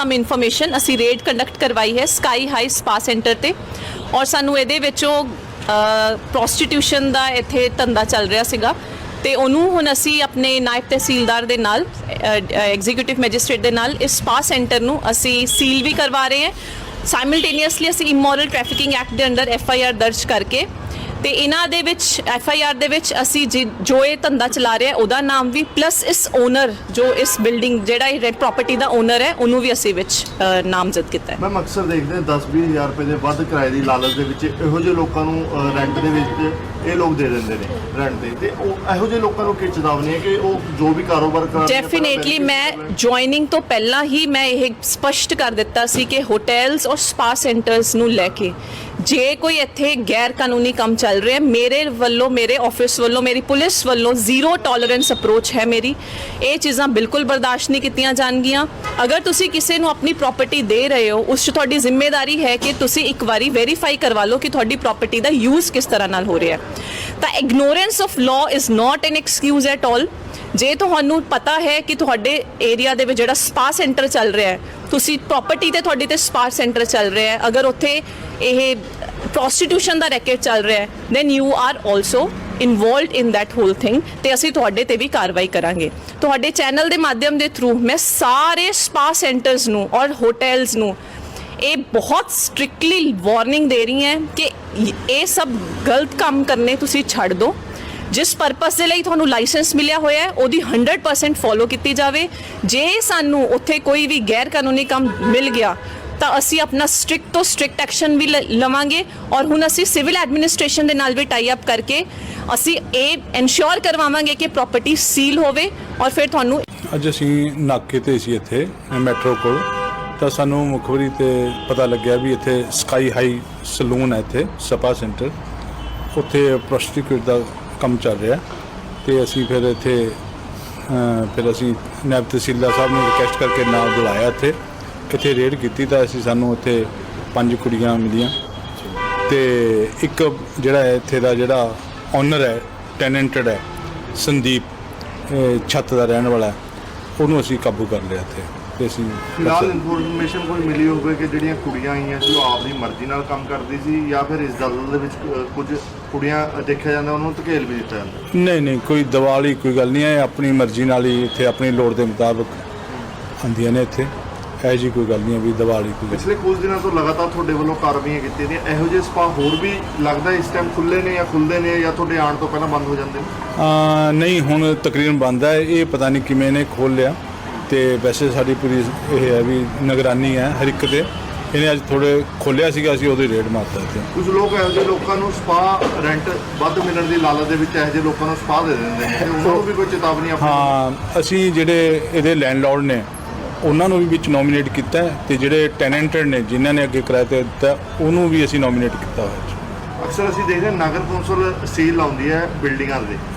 ਸਮ information ਅਸੀਂ raid conduct ਕਰਵਾਈ ਹੈ ਸਕਾਈ ਹਾਈ ਸਪਾ ਸੈਂਟਰ ਤੇ। ਔਰ ਸਾਨੂੰ ਇਹਦੇ ਵਿੱਚੋਂ ਪ੍ਰੋਸਟੀਟਿਊਸ਼ਨ ਦਾ ਇੱਥੇ ਧੰਦਾ ਚੱਲ ਰਿਹਾ ਸੀਗਾ। ਤੇ ਉਹਨੂੰ ਹੁਣ ਅਸੀਂ ਆਪਣੇ ਨਾਇਬ ਤਹਿਸੀਲਦਾਰ ਦੇ ਨਾਲ ਐਗਜ਼ੀਕਿਊਟਿਵ ਮੈਜਿਸਟ੍ਰੇਟ ਦੇ ਨਾਲ ਇਸ ਸਪਾ ਸੈਂਟਰ ਨੂੰ ਅਸੀਂ ਸੀਲ ਵੀ ਕਰਵਾ ਰਹੇ ਹਾਂ। ਸਾਈਮਲਟੇਨੀਅਸਲੀ ਅਸੀਂ ਇਮੋਰਲ ਟ੍ਰੈਫਿਕਿੰਗ ਐਕਟ ਦੇ ਅੰਡਰ ਐਫ ਆਈ ਆਰ ਦਰਜ ਕਰਕੇ ਤੇ ਇਹਨਾਂ ਦੇ ਵਿੱਚ ਐਫ ਆਈ ਆਰ ਦੇ ਵਿੱਚ ਅਸੀਂ ਜਿ- ਜੋ ਇਹ ਧੰਦਾ ਚਲਾ ਰਿਹਾ ਉਹਦਾ ਨਾਮ ਵੀ ਪਲੱਸ ਇਸ ਓਨਰ ਜੋ ਇਸ ਬਿਲਡਿੰਗ ਜਿਹੜਾ ਇਹ ਰੈਡ ਪ੍ਰਾਪਰਟੀ ਦਾ ਓਨਰ ਹੈ ਉਹਨੂੰ ਵੀ ਅਸੀਂ ਵਿੱਚ ਅ, ਨਾਮਜ਼ਦ ਕੀਤਾ ਹੈ। ਮੈਮ ਅਕਸਰ ਦੇਖਦੇ ਹਾਂ 10 ਹਜ਼ਾਰ ਰੁਪਏ ਦੇ ਵੱਧ ਕਿਰਾਏ ਦੀ ਲਾਲਚ ਦੇ ਵਿੱਚ ਇਹੋ ਜਿਹੇ ਲੋਕਾਂ ਨੂੰ ਰੈਂਟ ਦੇ ਵਿੱਚ ਇਹ ਲੋਕ ਦੇ ਦਿੰਦੇ ਨੇ ਰੈਂਟ ਤੇ ਤੇ ਉਹ ਇਹੋ ਜਿਹੇ ਲੋਕਾਂ ਨੂੰ ਕੀ ਚੇਤਾਵਨੀ ਹੈ ਕਿ ਉਹ ਜੋ ਵੀ ਕਾਰੋਬਾਰ ਕਰ ਡੈਫੀਨੇਟਲੀ ਮੈਂ ਜੁਆਇਨਿੰਗ ਤੋਂ ਪਹਿਲਾਂ ਹੀ ਮੈਂ ਇਹ ਸਪਸ਼ਟ ਕਰ ਦਿੱਤਾ ਸੀ ਕਿ ਹੋਟਲਸ ਔਰ ਸਪਾ ਸੈਂਟਰਸ ਨੂੰ ਲੈ ਕੇ ਜੇ ਕੋਈ ਇੱਥੇ ਗੈਰ ਕਾਨੂੰਨੀ ਕੰਮ ਚੱਲ ਰਿਹਾ ਹੈ, ਮੇਰੇ ਵੱਲੋਂ ਮੇਰੇ ਆਫਿਸ ਵੱਲੋਂ ਮੇਰੀ ਪੁਲਿਸ ਵੱਲੋਂ ਜ਼ੀਰੋ ਟੋਲਰੈਂਸ ਅਪਰੋਚ ਹੈ ਮੇਰੀ। ਇਹ ਚੀਜ਼ਾਂ ਬਿਲਕੁਲ ਬਰਦਾਸ਼ਤ ਨਹੀਂ ਕੀਤੀਆਂ ਜਾਣਗੀਆਂ। ਅਗਰ ਤੁਸੀਂ ਕਿਸੇ ਨੂੰ ਆਪਣੀ ਪ੍ਰਾਪਰਟੀ ਦੇ ਰਹੇ ਹੋ ਉਸ 'ਚ ਤੁਹਾਡੀ ਜ਼ਿੰਮੇਵਾਰੀ ਹੈ ਕਿ ਤੁਸੀਂ ਇੱਕ ਵਾਰੀ ਵੈਰੀਫਾਈ ਕਰਵਾ ਲਓ ਕਿ ਤੁਹਾਡੀ ਪ੍ਰਾਪਰਟੀ ਦਾ ਯੂਜ਼ ਕਿਸ ਤਰ੍ਹਾਂ ਨਾਲ ਹੋ ਰਿਹਾ ਹੈ। ਤਾਂ ignorance of law is not an excuse at all ਜੇ ਤੁਹਾਨੂੰ ਪਤਾ ਹੈ ਕਿ ਤੁਹਾਡੇ ਏਰੀਆ ਦੇ ਵਿੱਚ ਜਿਹੜਾ ਸਪਾ ਸੈਂਟਰ ਚੱਲ ਰਿਹਾ ਹੈ, ਤੁਸੀਂ ਪ੍ਰਾਪਰਟੀ ਤੇ ਤੁਹਾਡੀ ਤੇ ਸਪਾ ਸੈਂਟਰ ਚੱਲ ਰਿਹਾ ਹੈ, ਅਗਰ ਉੱਥੇ ਇਹ ਪ੍ਰੋਸਟੀਟਿਊਸ਼ਨ ਦਾ ਰੈਕੇਟ ਚੱਲ ਰਿਹਾ ਹੈ then you are also involved in that whole thing ਤੇ ਅਸੀਂ ਤੁਹਾਡੇ ਤੇ ਵੀ ਕਾਰਵਾਈ ਕਰਾਂਗੇ। ਤੁਹਾਡੇ ਚੈਨਲ ਦੇ ਮਾਧਿਅਮ ਦੇ ਥਰੂ ਮੈਂ ਸਾਰੇ ਸਪਾ ਸੈਂਟਰਸ ਨੂੰ ਔਰ ਹੋਟਲਸ ਨੂੰ ਇਹ ਬਹੁਤ ਸਟ੍ਰਿਕਟਲੀ ਵਾਰਨਿੰਗ ਦੇ ਰਹੀ ਹੈ ਕਿ ਇਹ ਸਭ ਗਲਤ ਕੰਮ ਕਰਨੇ ਤੁਸੀਂ ਛੱਡ ਦਿਓ। ਜਿਸ ਪਰਪਸ ਦੇ ਲਈ ਤੁਹਾਨੂੰ ਲਾਇਸੈਂਸ ਮਿਲਿਆ ਹੋਇਆ ਹੈ, ਉਹਦੀ 100% ਫੋਲੋ ਕੀਤੀ ਜਾਵੇ। ਜੇ ਸਾਨੂੰ ਉੱਥੇ ਕੋਈ ਵੀ ਗੈਰ ਕਾਨੂੰਨੀ ਕੰਮ ਮਿਲ ਗਿਆ, ਤਾਂ ਅਸੀਂ ਆਪਣਾ ਸਟ੍ਰਿਕਟ ਤੋਂ ਸਟ੍ਰਿਕਟ ਐਕਸ਼ਨ ਵੀ ਲ- ਲਵਾਂਗੇ ਔਰ ਹੁਣ ਅਸੀਂ ਸਿਵਲ ਐਡਮਿਨਿਸਟ੍ਰੇਸ਼ਨ ਦੇ ਨਾਲ ਵੀ ਟਾਈ ਅਪ ਕਰਕੇ ਅਸੀਂ ਇਹ ਇਨਸ਼ੋਰ ਕਰਵਾਵਾਂਗੇ ਕਿ ਪ੍ਰਾਪਰਟੀ ਸੀਲ ਹੋਵੇ ਔਰ ਫਿਰ ਤੁਹਾਨੂੰ ਅੱਜ ਅਸੀਂ ਨਾਕੇ ਤੇ ਸੀ ਇੱਥੇ, ਮੈਟਰੋ ਕੋਲ। ਤਾਂ ਸਾਨੂੰ ਮੁਖਬਰੀ ਤੇ ਪਤਾ ਲੱਗਿਆ ਵੀ ਇੱਥੇ ਸਕਾਈ ਹਾਈ ਸਲੂਨ ਹੈ ਇੱਥੇ ਸਪਾ ਸੈਂਟਰ ਉੱਥੇ ਪ੍ਰੋਸਟੀਕਿਊਟ ਦਾ ਕੰਮ ਚੱਲ ਰਿਹਾ। ਤੇ ਅਸੀਂ ਫਿਰ ਇੱਥੇ ਫਿਰ ਅਸੀਂ ਨੈਬ ਤਹਿਸੀਲਦਾਰ ਸਾਹਿਬ ਨੂੰ ਰਿਕਵੈਸਟ ਕਰਕੇ ਨਾਲ ਬੁਲਾਇਆ ਇੱਥੇ। ਇੱਥੇ ਰੇਡ ਕੀਤੀ ਤਾਂ ਅਸੀਂ ਸਾਨੂੰ ਉੱਥੇ ਪੰਜ ਕੁੜੀਆਂ ਮਿਲੀਆਂ। ਤੇ ਇੱਕ ਜਿਹੜਾ ਇੱਥੇ ਦਾ ਜਿਹੜਾ ਓਨਰ ਹੈ ਟੈਨੈਂਟਡ ਹੈ, ਸੰਦੀਪ ਛੱਤ ਦਾ ਰਹਿਣ ਵਾਲਾ ਉਹਨੂੰ ਅਸੀਂ ਕਾਬੂ ਕਰ ਲਿਆ ਇੱਥੇ। ਤੇ ਅਸੀਂ ਫਿਲਹਾਲ ਇਨਫੋਰਮੇਸ਼ਨ ਕੋਈ ਮਿਲੀ ਹੋਵੇ ਕਿ ਜਿਹੜੀਆਂ ਕੁੜੀਆਂ ਆਈਆਂ ਸੀ ਉਹ ਆਪਦੀ ਮਰਜ਼ੀ ਨਾਲ ਕੰਮ ਕਰਦੀ ਸੀ ਜਾਂ ਫਿਰ ਇਸ ਦਲਦਲ ਦੇ ਵਿੱਚ ਅ, ਕੁਝ ਕੁੜੀਆਂ ਦੇਖਿਆ ਜਾਂਦਾ ਉਹਨਾਂ ਨੂੰ ਧਕੇਲ ਵੀ ਦਿੱਤਾ ਜਾਂਦਾ? ਨਹੀਂ ਨਹੀਂ ਕੋਈ ਦਿਵਾਲੀ ਕੋਈ ਗੱਲ ਨਹੀਂ ਹੈ ਆਪਣੀ ਮਰਜ਼ੀ ਨਾਲ ਹੀ ਇੱਥੇ ਆਪਣੀ ਲੋੜ ਦੇ ਮੁਤਾਬਕ ਆਉਂਦੀਆਂ ਨੇ ਇੱਥੇ। ਇਹ ਜੀ ਕੋਈ ਗੱਲ ਨਹੀਂ ਹੈ ਵੀ ਦਿਵਾਲੀ ਕੋਈ ਗੱਲ ਪਿਛਲੇ ਕੁਝ ਦਿਨਾਂ ਤੋਂ ਲਗਾਤਾਰ ਤੁਹਾਡੇ ਵੱਲੋਂ ਕਾਰਵਾਈਆਂ ਕੀਤੀਆਂ ਨੇ ਇਹੋ ਜਿਹੇ ਸਪਾ ਹੋਰ ਵੀ ਲੱਗਦਾ ਇਸ ਟਾਈਮ ਖੁੱਲੇ ਨੇ ਜਾਂ ਖੁੱਲਦੇ ਨੇ ਜਾਂ ਤੁਹਾਡੇ ਆਉਣ ਤੋਂ ਪਹਿਲਾਂ ਬੰਦ ਹੋ ਜਾਂਦੇ ਨੇ? ਆ ਨਹੀਂ ਹੁਣ ਤਕਰੀਬਨ ਬੰਦ ਹੈ। ਇਹ ਪਤਾ ਨਹੀਂ ਕਿਵੇਂ ਨੇ ਖੋਲ ਲਿਆ। ਤੇ ਵੈਸੇ ਸਾਡੀ ਪੂਰੀ ਇਹ ਹੈ ਵੀ ਨਿਗਰਾਨੀ ਹੈ ਹਰ ਇੱਕ ਤੇ। ਇਹਨੇ ਅੱਜ ਥੋੜੇ ਖੋਲਿਆ ਸੀਗਾ ਅਸੀਂ ਉਹਦੇ ਰੇਡ ਮਾਰਤਾ ਇੱਥੇ। ਕੁਝ ਲੋਕ ਇਹੋ ਜਿਹੇ ਲੋਕਾਂ ਨੂੰ ਸਪਾ ਰੈਂਟ ਵੱਧ ਮਿਲਣ ਦੀ ਲਾਲਚ ਦੇ ਵਿੱਚ ਇਹੋ ਜਿਹੇ ਲੋਕਾਂ ਨੂੰ ਸਪਾ ਦੇ ਦਿੰਦੇ ਨੇ। ਤੇ ਉਹਨਾਂ ਨੂੰ ਵੀ ਕੋਈ ਚੇਤਾਵਨੀ ਆਪਣੀ? ਹਾਂ ਅਸੀਂ ਜਿਹੜੇ ਇਹਦੇ ਲੈਂਡਲੌਰਡ ਨੇ ਉਹਨਾਂ ਨੂੰ ਵੀ ਵਿੱਚ ਨੋਮੀਨੇਟ ਕੀਤਾ ਤੇ ਜਿਹੜੇ ਟੈਨੈਂਟਡ ਨੇ ਜਿਨ੍ਹਾਂ ਨੇ ਅੱਗੇ ਕਿਰਾਏ ਤੇ ਦਿੱਤਾ ਉਹਨੂੰ ਵੀ ਅਸੀਂ ਨੋਮੀਨੇਟ ਕੀਤਾ ਹੋਇਆ ਹੈ। ਅਕਸਰ ਅਸੀਂ ਦੇਖਦੇ ਹਾਂ ਨਗਰ ਕੌਂਸਲ ਸੀਲ ਲਾਉਂਦੀ ਹੈ ਬਿਲਡਿੰਗਾਂ ਦੇ।